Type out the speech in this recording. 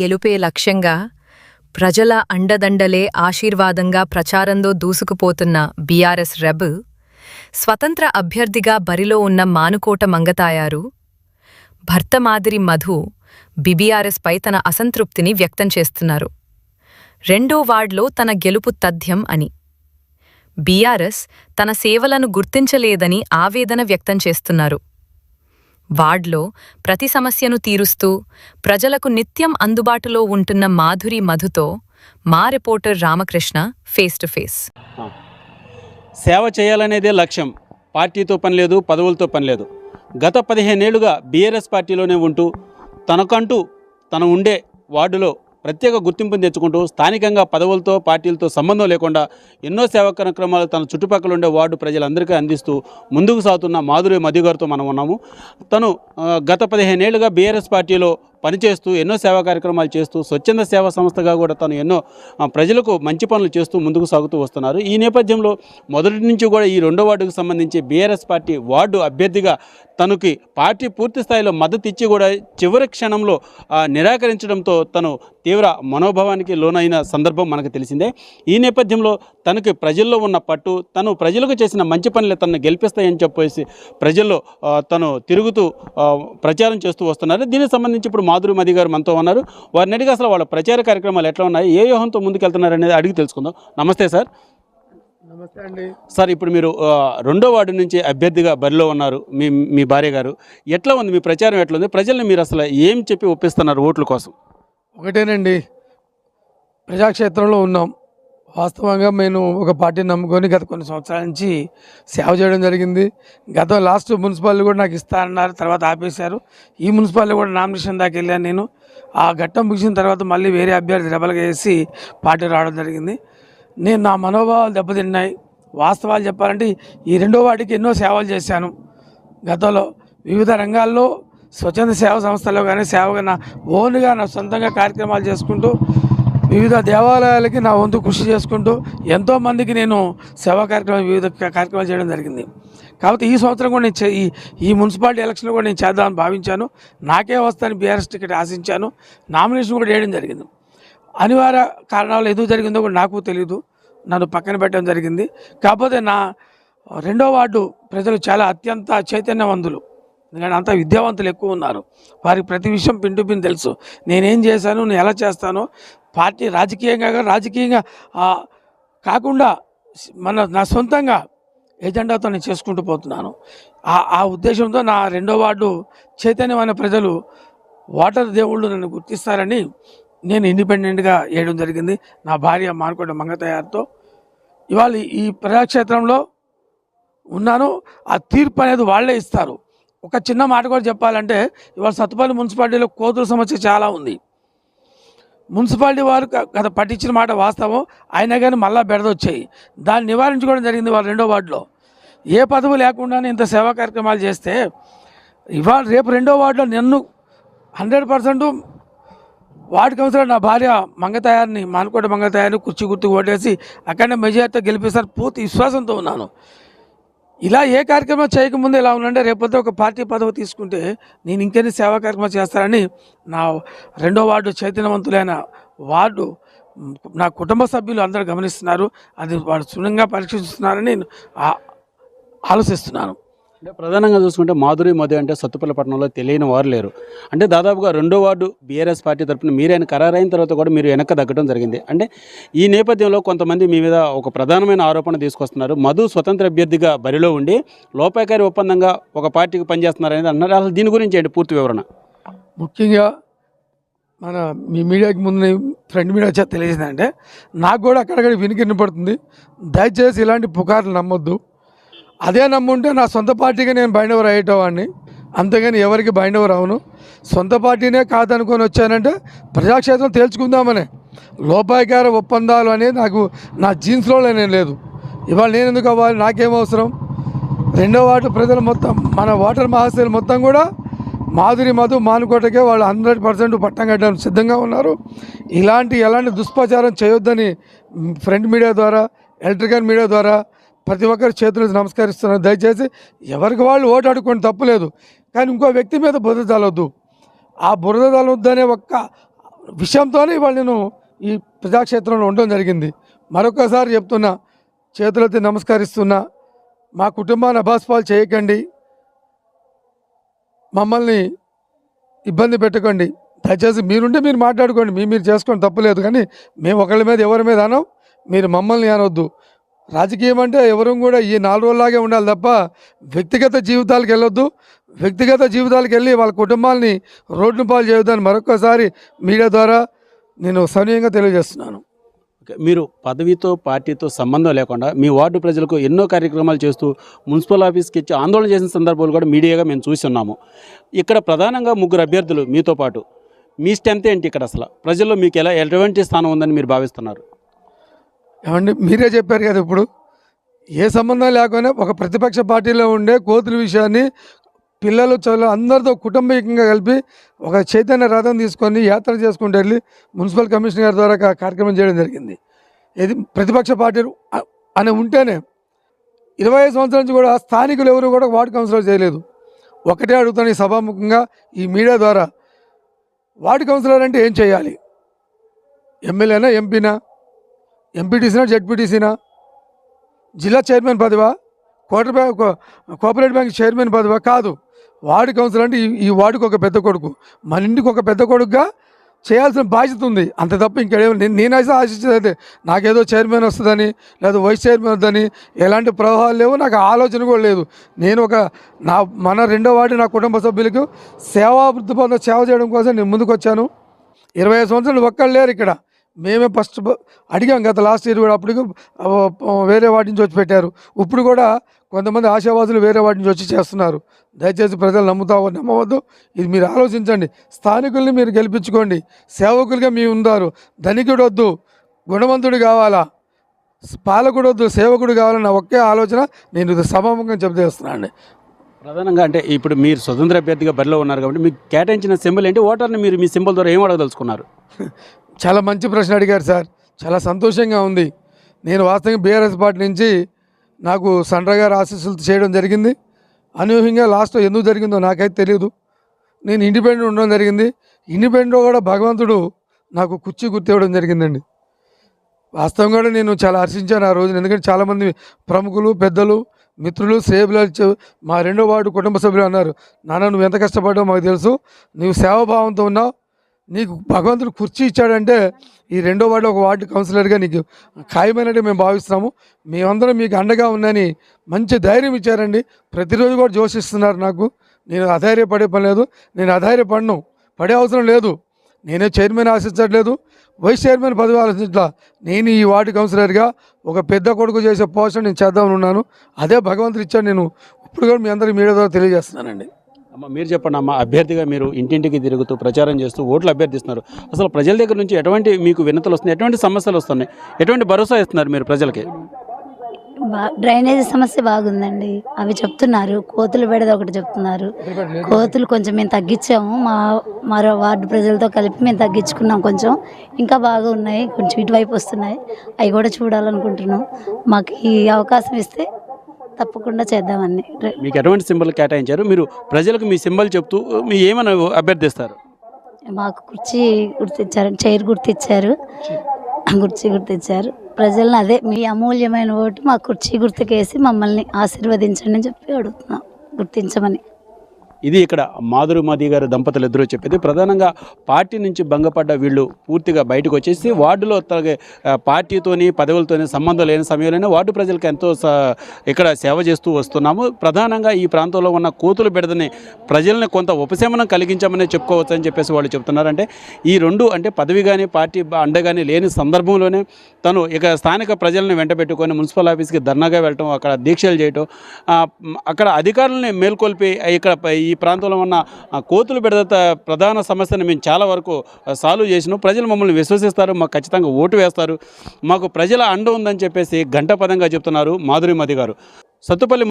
గెలుపే లక్ష్యంగా ప్రజల అండదండలే ఆశీర్వాదంగా ప్రచారంలో దూసుకుపోతున్న బీఆర్ఎస్ రెబ్ స్వతంత్ర అభ్యర్థిగా బరిలో ఉన్న మానుకోట మంగతాయారు భర్త మాదిరి మధు బిబిఆర్ఎస్ పై తన అసంతృప్తిని వ్యక్తం చేస్తున్నారు. రెండో వార్డ్లో తన గెలుపు తథ్యం అని. బీఆర్ఎస్ తన సేవలను గుర్తించలేదని ఆవేదన వ్యక్తం చేస్తున్నారు. వార్డ్లో ప్రతి సమస్యను తీరుస్తూ ప్రజలకు నిత్యం అందుబాటులో ఉంటున్న మాధురి మధుతో మా reporter Ramakrishna face to face. సేవ చేయాలనేదే లక్ష్యం. పార్టీతో పని లేదు పదవులతో పని లేదు. గత పదిహేనేళ్ళుగా బీఆర్ఎస్ పార్టీలోనే ఉంటూ తనకంటూ తను ఉండే వార్డులో ప్రత్యేక గుర్తింపును తెచ్చుకుంటూ స్థానికంగా పదవులతో పార్టీలతో సంబంధం లేకుండా ఎన్నో సేవా కార్యక్రమాలు తన చుట్టుపక్కల ఉండే వార్డు ప్రజలందరికీ అందిస్తూ ముందుకు సాగుతున్న మాధురి మధు గారితో మనం ఉన్నాము. తను గత గత పదిహేనేళ్ళుగా బీఆర్ఎస్ పార్టీలో పనిచేస్తూ ఎన్నో సేవా కార్యక్రమాలు చేస్తూ స్వచ్ఛంద సేవా సంస్థగా కూడా తను ఎన్నో ప్రజలకు మంచి పనులు చేస్తూ ముందుకు సాగుతూ వస్తున్నారు. ఈ నేపథ్యంలో మొదటి నుంచి కూడా ఈ రెండో వార్డుకు సంబంధించి బీఆర్ఎస్ పార్టీ వార్డు అభ్యర్థిగా తనకి పార్టీ పూర్తి స్థాయిలో మద్దతు ఇచ్చి కూడా చివరి క్షణంలో నిరాకరించడంతో తను తీవ్ర మనోభావానికి లోనైన సందర్భం మనకు తెలిసిందే. ఈ నేపథ్యంలో తనకి ప్రజల్లో ఉన్న పట్టు తను ప్రజలకు చేసిన మంచి పనులే తనను గెలిపిస్తాయని చెప్పేసి ప్రజల్లో తను తిరుగుతూ ప్రచారం చేస్తూ వస్తున్నారు. దీనికి సంబంధించి ఇప్పుడు మాధురి మది గారు మనతో ఉన్నారు. వారిని అడిగి అసలు వాళ్ళ ప్రచార కార్యక్రమాలు ఎట్లా ఉన్నాయి? ఏ వ్యూహంతో ముందుకెళ్తున్నారు అనేది అడిగి తెలుసుకుందాం. నమస్తే సార్. నమస్తే అండి. సార్ ఇప్పుడు మీరు రెండో వార్డు నుంచి అభ్యర్థిగా బరిలో ఉన్నారు మీ మీ భార్య గారు. ఎట్లా ఉంది? మీ ప్రచారం ఎట్లా ఉంది? ప్రజల్ని మీరు అసలు ఏం చెప్పి ఒప్పిస్తున్నారు ఓట్ల కోసం? ఒకటేనండి. ప్రజాక్షేత్రంలో ఉన్నాం. వాస్తవంగా నేను ఒక పార్టీని నమ్ముకొని గత కొన్ని సంవత్సరాల నుంచి సేవ చేయడం జరిగింది. గత లాస్ట్ మున్సిపాలిటీ కూడా నాకు ఇస్తారన్నారు తర్వాత ఆపేశారు. ఈ మున్సిపాలిటీ కూడా నామినేషన్ దాకా వెళ్ళాను నేను. ఆ ఘట్టం ముగిసిన తర్వాత మళ్ళీ వేరే అభ్యర్థి రెబల్గా వేసి పార్టీ రావడం జరిగింది. నేను నా మనోభావాలు దెబ్బతిన్నాయి. వాస్తవాలు చెప్పాలంటే ఈ రెండో వాటికి ఎన్నో సేవలు చేశాను. గతంలో వివిధ రంగాల్లో స్వచ్ఛంద సేవా సంస్థలో కానీ సేవగా నా ఓన్గా నా సొంతంగా కార్యక్రమాలు చేసుకుంటూ వివిధ దేవాలయాలకి నా వంతు కృషి చేసుకుంటూ ఎంతోమందికి నేను సేవా కార్యక్రమాలు వివిధ కార్యక్రమాలు చేయడం జరిగింది. కాబట్టి ఈ సంవత్సరం కూడా నేను చే- ఈ ఈ మున్సిపాలిటీ ఎలక్షన్లో కూడా నేను చేద్దామని భావించాను. నాకే వస్తాను బీఆర్ఎస్ టికెట్ ఆశించాను. నామినేషన్ కూడా చేయడం జరిగింది. అనివార్య కారణాలు ఎదురు జరిగిందో కూడా నాకు తెలియదు నన్ను పక్కన పెట్టడం జరిగింది. కాకపోతే నా రెండో వార్డు ప్రజలు చాలా అత్యంత చైతన్యవంతులు. ఎందుకంటే అంత విద్యావంతులు ఎక్కువ ఉన్నారు. వారికి ప్రతి విషయం పిండు పిన్ తెలుసు. నేనేం చేశాను నేను ఎలా చేస్తాను పార్టీ రాజకీయంగా రాజకీయంగా కాకుండా మన నా సొంతంగా ఎజెండాతో నేను చేసుకుంటూ పోతున్నాను. ఆ ఆ ఉద్దేశంతో నా రెండో వార్డు చైతన్యమైన ప్రజలు వాటర్ దేవుళ్ళు నన్ను గుర్తిస్తారని నేను ఇండిపెండెంట్గా వేయడం జరిగింది. నా భార్య మానుకోట మంగతయారుతో ఇవాళ ఈ ప్రజాక్షేత్రంలో ఉన్నాను. ఆ తీర్పు అనేది వాళ్ళే ఇస్తారు. ఒక చిన్న మాట కూడా చెప్పాలంటే ఇవాళ సత్తుపల్లి మున్సిపాలిటీలో కోతుల సమస్య చాలా ఉంది. మున్సిపాలిటీ వారు గత పట్టించిన మాట వాస్తవం అయినా కానీ మళ్ళా బెడదొచ్చాయి. దాన్ని నివారించుకోవడం జరిగింది వాళ్ళ రెండో వార్డులో. ఏ పదవి లేకుండానే ఇంత సేవా కార్యక్రమాలు చేస్తే ఇవాళ రేపు రెండో వార్డులో నన్ను హండ్రెడ్ పర్సెంట్ వార్డు కౌన్సిలర్ నా భార్య మంగతయారిని మానుకోట మంగతయారిని కుర్చీ గుర్తు ఓటేసి అక్కడనే మెజార్టీతో గెలిపిస్తారు పూర్తి విశ్వాసంతో ఉన్నాను. ఇలా ఏ కార్యక్రమం చేయకముందు ఎలా ఉందంటే రేపొద్దు ఒక పార్టీ పదవి తీసుకుంటే నేను ఇంకెన్ని సేవా కార్యక్రమాలు చేస్తానని నా రెండో వార్డు చైతన్యవంతులైన వార్డు నా కుటుంబ సభ్యులు అందరూ గమనిస్తున్నారు. అది వాడు క్షుణ్ణంగా పరీక్షిస్తున్నారని నేను ఆలోచిస్తున్నాను. అంటే ప్రధానంగా చూసుకుంటే మాధురి మోదీ అంటే సత్తుపల్లి పట్టణంలో తెలియని వారు లేరు. అంటే దాదాపుగా రెండో వార్డు బీఆర్ఎస్ పార్టీ తరపున మీరైన ఖరారైన తర్వాత కూడా మీరు వెనక్కి తగ్గడం జరిగింది. అంటే ఈ నేపథ్యంలో కొంతమంది మీ మీద ఒక ప్రధానమైన ఆరోపణ తీసుకొస్తున్నారు. మధు స్వతంత్ర అభ్యర్థిగా బరిలో ఉండి లోపాయకారి ఒప్పందంగా ఒక పార్టీకి పనిచేస్తున్నారు అనేది అన్నారు. అసలు దీని గురించి ఏంటి పూర్తి వివరణ? ముఖ్యంగా మన మీ మీడియాకి ముందు ఫ్రెండ్ మీడియా చేత తెలియజేసిందంటే నాకు కూడా అక్కడక్కడ వినికిన్న పడుతుంది. దయచేసి ఇలాంటి పుకార్లు నమ్మొద్దు. అదే నమ్ముంటే నా సొంత పార్టీకి నేను బైండ్ ఓవర్ అయ్యేటవాడిని. అంతేగాని ఎవరికి బైండ్ ఓవర్ అవును. సొంత పార్టీనే కాదనుకొని వచ్చానంటే ప్రజాక్షేత్రం తేల్చుకుందామనే. లోపాయకార ఒప్పందాలు అనేది నాకు నా జీన్స్లో నేను లేదు. ఇవాళ నేను ఎందుకు అవ్వాలి? నాకేం అవసరం? రెండో వార్డు ప్రజలు మొత్తం మన వాటర్ మహాశయులు మొత్తం కూడా మాధురి మధు మానుకోటకే వాళ్ళు హండ్రెడ్ పర్సెంట్ పట్టం కట్టడానికి సిద్ధంగా ఉన్నారు. ఇలాంటి ఎలాంటి దుష్ప్రచారం చేయొద్దని ఫ్రంట్ మీడియా ద్వారా ఎలక్ట్రికల్ మీడియా ద్వారా ప్రతి ఒక్కరి చేతులు నమస్కరిస్తున్నారు దయచేసి ఎవరికి వాళ్ళు ఓటు అడుక్కోండి తప్పులేదు కానీ ఇంకో వ్యక్తి మీద బురద చల్లొద్దు ఆ బురద చల్లొద్దనే ఒక్క విషయంతోనే ఇవాళ నేను ఈ ప్రజాక్షేత్రంలో ఉండడం జరిగింది. మరొకసారి చెప్తున్నా చేతులెత్తి నమస్కరిస్తున్నా మా కుటుంబాన్ని అభాస్పాలు చేయకండి. మమ్మల్ని ఇబ్బంది పెట్టకండి. దయచేసి మీరుంటే మీరు మాట్లాడుకోండి. మీ మీరు చేసుకోండి తప్పులేదు కానీ మేము ఒకళ్ళ మీద ఎవరి మీద అనం మీరు మమ్మల్ని అనవద్దు రాజకీయం అంటే ఎవరు కూడా ఈ నాలుగు రోజులాగే ఉండాలి తప్ప వ్యక్తిగత జీవితాలకు వెళ్ళొద్దు. వ్యక్తిగత జీవితాలకు వెళ్ళి వాళ్ళ కుటుంబాలని రోడ్డు పాలు చేయొద్దని మరొకసారి మీడియా ద్వారా నేను సవినయంగా తెలియజేస్తున్నాను. మీరు పదవితో పార్టీతో సంబంధం లేకుండా మీ వార్డు ప్రజలకు ఎన్నో కార్యక్రమాలు చేస్తూ మున్సిపల్ ఆఫీస్కి ఇచ్చి ఆందోళన చేసిన సందర్భాలు కూడా మీడియాగా మేము చూస్తున్నాము. ఇక్కడ ప్రధానంగా ముగ్గురు అభ్యర్థులు మీతో పాటు. మీ స్ట్రెంత్ ఏంటి ఇక్కడ అసలు? ప్రజల్లో మీకు ఎలా ఎటువంటి స్థానం ఉందని మీరు భావిస్తున్నారు? ఏమండి? మీరే చెప్పారు కదా ఇప్పుడు. ఏ సంబంధం లేకుండా ఒక ప్రతిపక్ష పార్టీలో ఉండే కోతుల విషయాన్ని పిల్లలు చదువులు అందరితో కుటుంబీకంగా కలిపి ఒక చైతన్య రథం తీసుకొని యాత్ర చేసుకుంటూ వెళ్ళి మున్సిపల్ కమిషనర్ గారి ద్వారా కార్యక్రమం చేయడం జరిగింది. ఇది ప్రతిపక్ష పార్టీలు అని ఉంటేనే ఇరవై ఐదు సంవత్సరాల నుంచి కూడా స్థానికులు ఎవరు కూడా వార్డు కౌన్సిలర్ చేయలేదు. ఒకటే అడుగుతాను ఈ సభాముఖంగా ఈ మీడియా ద్వారా వార్డు కౌన్సిలర్ అంటే ఏం చేయాలి? ఎమ్మెల్యేనా ఎంపీనా? ఎంపీటీసీనా జెడ్పీటీసీనా జిల్లా చైర్మన్ పదవా? కోటర్ బ్యాంక్ కోఆపరేటివ్ బ్యాంక్ చైర్మన్ పదవా? కాదు. వార్డు కౌన్సిల్ అంటే ఈ- ఈ వార్డుకు ఒక పెద్ద కొడుకు. మన ఇంటికి ఒక పెద్ద కొడుకుగా చేయాల్సిన బాధ్యత ఉంది. అంత తప్ప ఇంకేమో నేను నేనైతే ఆశించేది నాకేదో చైర్మన్ వస్తుందని లేదా వైస్ చైర్మన్ వద్దని ఎలాంటి ప్రవాహాలు లేవు. నాకు ఆలోచన కూడా లేదు. నేను ఒక నా మన రెండో వార్డు నా కుటుంబ సభ్యులకు సేవా వృత్తిపరంగా సేవ చేయడం కోసం నేను ముందుకు వచ్చాను ఇరవై సంవత్సరాలు ఒక్కళ్ళు లేరు ఇక్కడ. మేమే ఫస్ట్ అడిగాం గత లాస్ట్ ఇయర్ కూడా ఆ, వేరే వాటి నుంచి వచ్చి పెట్టారు. ఇప్పుడు కూడా కొంతమంది ఆశావాదులు వేరే వాటి నుంచి వచ్చి చేస్తున్నారు. దయచేసి ప్రజలు నమ్ముతావో నమ్మవద్దు. ఇది మీరు ఆలోచించండి. స్థానికుల్ని మీరు గెలిపించుకోండి. సేవకులుగా మీ ఉన్నారు ధనికుడు వద్దు. గుణవంతుడు కావాలా? పాలకుడు వద్దు. సేవకుడు కావాలన్న ఒకే ఆలోచన నేను ఇది సభాముఖంగా చెప్తేస్తున్నాను అండి. ప్రధానంగా అంటే ఇప్పుడు మీరు స్వతంత్ర అభ్యర్థిగా బరిలో ఉన్నారు కాబట్టి మీకు కేటాయించిన సింబల్ ఏంటి? ఓటర్ని మీరు మీ సింబల్ ద్వారా ఏం అడగదలుచుకున్నారు? చాలా మంచి ప్రశ్న అడిగారు సార్. చాలా సంతోషంగా ఉంది. నేను వాస్తవంగా బీఆర్ఎస్ పార్టీ నుంచి నాకు సండ్ర గారు ఆశీస్సులు చేయడం జరిగింది. అనూహ్యంగా లాస్ట్లో ఎందుకు జరిగిందో నాకైతే తెలియదు నేను ఇండిపెండెంట్ ఉండడం జరిగింది. ఇండిపెండెంట్లో కూడా భగవంతుడు నాకు కుర్చీ గుర్తివ్వడం జరిగిందండి. వాస్తవం కూడా నేను చాలా హర్షించాను ఆ రోజున. ఎందుకంటే చాలామంది ప్రముఖులు పెద్దలు మిత్రులు సేవలు మా రెండో వార్డు కుటుంబ సభ్యులు అన్నారు నాన్న నువ్వు ఎంత కష్టపడ్డావు మాకు తెలుసు. నువ్వు సేవాభావంతో ఉన్నావు. నీకు భగవంతుడు కుర్చీ ఇచ్చాడంటే ఈ రెండో వార్డు ఒక వార్డు కౌన్సిలర్గా నీకు ఖాయమైనట్టు మేము భావిస్తున్నాము. మేమందరం మీకు అండగా ఉందని మంచి ధైర్యం ఇచ్చారండి. ప్రతిరోజు కూడా జోషిస్తున్నారు నాకు. నేను అధైర్యపడే పని లేదు. నేను అధైర్యపడను. పడే అవసరం లేదు. నేనే చైర్మన్ ఆశించట్లేదు. వైస్ చైర్మన్ పదవి ఆలోచించట్లా. నేను ఈ వార్డు కౌన్సిలర్గా ఒక పెద్ద కొడుకు చేసే పోస్టర్ నేను చేద్దామని ఉన్నాను. అదే భగవంతుడు ఇచ్చాడు. నేను ఇప్పుడు కూడా మీ అందరికీ మీడియా ద్వారా తెలియజేస్తున్నానండి. అమ్మ మీరు చెప్పండి అమ్మ అభ్యర్థిగా మీరు ఇంటింటికి తిరుగుతూ ప్రచారం చేస్తూ ఓట్లు అభ్యర్థిస్తున్నారు. అసలు ప్రజల దగ్గర నుంచి ఎటువంటి మీకు వినతులు వస్తున్నాయి? ఎటువంటి సమస్యలు వస్తున్నాయి? ఎటువంటి భరోసా ఇస్తున్నారు మీరు ప్రజలకి? డ్రైనేజ్ డ్రైనేజీ సమస్య బాగుందండి. అవి చెప్తున్నారు. కోతులు బెడద ఒకటి చెప్తున్నారు. కోతులు కొంచెం మేము తగ్గించాము. మా మరో వార్డు ప్రజలతో కలిపి మేము తగ్గించుకున్నాం కొంచెం. ఇంకా బాగా ఉన్నాయి. కొంచెం ఇటువైపు వస్తున్నాయి. అవి కూడా చూడాలనుకుంటున్నాం. మాకు ఈ అవకాశం ఇస్తే తప్పకుండా చేద్దామని మీకు ఎటువంటి సింబల్ కేటాయించారు? మీరు ప్రజలకు మీ సింబల్ చెప్తూ మీ ఏమని అభ్యర్థిస్తారు? మాకు కుర్చీ గుర్తించారు చైర్ గుర్తించారు కుర్చీ గుర్తించారు. ప్రజలను అదే మీ అమూల్యమైన ఓటు మా కుర్చీ గుర్తుకేసి మమ్మల్ని ఆశీర్వదించండి అని చెప్పి అడుగుతున్నాం. గుర్తించమని. ఇది ఇక్కడ మాధురి మాది గారు దంపతులు ఎదురు చెప్పేది. ప్రధానంగా పార్టీ నుంచి భంగపడ్డ వీళ్ళు పూర్తిగా బయటకు వచ్చేసి వార్డులో తనకి పార్టీతోని పదవులతోని సంబంధం లేని సమయంలోనే వార్డు ప్రజలకు ఎంతో ఇక్కడ సేవ చేస్తూ వస్తున్నాము. ప్రధానంగా ఈ ప్రాంతంలో ఉన్న కోతులు బెడదని ప్రజల్ని కొంత ఉపశమనం కలిగించామని చెప్పుకోవచ్చు అని చెప్పేసి వాళ్ళు చెప్తున్నారంటే ఈ రెండు అంటే పదవి కానీ పార్టీ అండ కానీ లేని సందర్భంలోనే తను ఇక స్థానిక ప్రజల్ని వెంటబెట్టుకొని మున్సిపల్ ఆఫీస్కి ధర్నాగా వెళ్ళటం అక్కడ దీక్షలు చేయటం అక్కడ అధికారులని మేల్కొల్పి ఇక్కడ ఈ ఈ ప్రాంతంలో ఉన్న కోతులు బిడత ప్రధాన సమస్యను మేము చాలా వరకు సాల్వ్ చేసినాం. ప్రజలు మమ్మల్ని విశ్వసిస్తారు మాకు ఖచ్చితంగా ఓటు వేస్తారు. మాకు ప్రజల అండ ఉందని చెప్పేసి గంటపదంగా చెప్తున్నారు మాధురి మది గారు. సత్తుపల్లి